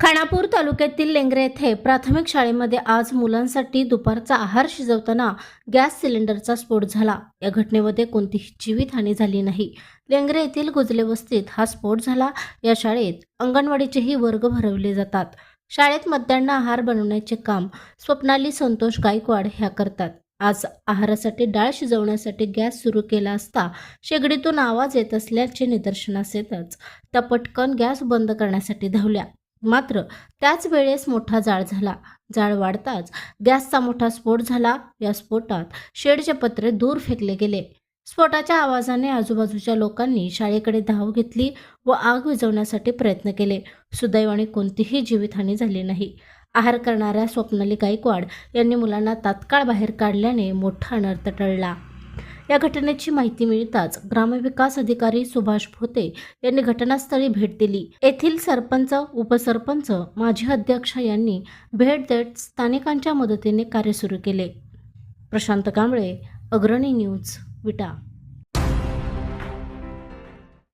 खानापूर तालुक्यातील लेंगरे येथे प्राथमिक शाळेमध्ये आज मुलांसाठी दुपारचा आहार शिजवताना गॅस सिलेंडरचा स्फोट झाला. या घटनेमध्ये कोणतीही जीवितहानी झाली नाही. लेंगरे येथील गुजले वस्तीत हा स्फोट झाला. या शाळेत अंगणवाडीचेही वर्ग भरवले जातात. शाळेत मध्यान्ह आहार बनवण्याचे काम स्वप्नाली संतोष गायकवाड ह्या करतात. आज आहारासाठी डाळ शिजवण्यासाठी गॅस सुरू केला असता शेगडीतून आवाज येत असल्याचे निदर्शनास येतच. त्या पटकन गॅस बंद करण्यासाठी धावल्या. मात्र त्याच वेळेस मोठा जाळ झाला. जाळ वाढताच गॅसचा मोठा स्फोट झाला. या स्फोटात शेडचे पत्रे दूर फेकले गेले. स्फोटाच्या आवाजाने आजूबाजूच्या लोकांनी शाळेकडे धाव घेतली व आग विझवण्यासाठी प्रयत्न केले. सुदैवाने कोणतीही जीवितहानी झाली नाही. आहार करणाऱ्या स्वप्नाली गायकवाड यांनी मुलांना तात्काळ बाहेर काढल्याने मोठा अनर्थ टळला. या घटनेची माहिती मिळताच ग्रामविकास अधिकारी सुभाष भोते यांनी घटनास्थळी भेट दिली. येथील सरपंच उपसरपंच माजी अध्यक्ष यांनी भेट देत स्थानिकांच्या मदतीने कार्य सुरू केले. प्रशांत कांबळे अग्रणी न्यूज विटा.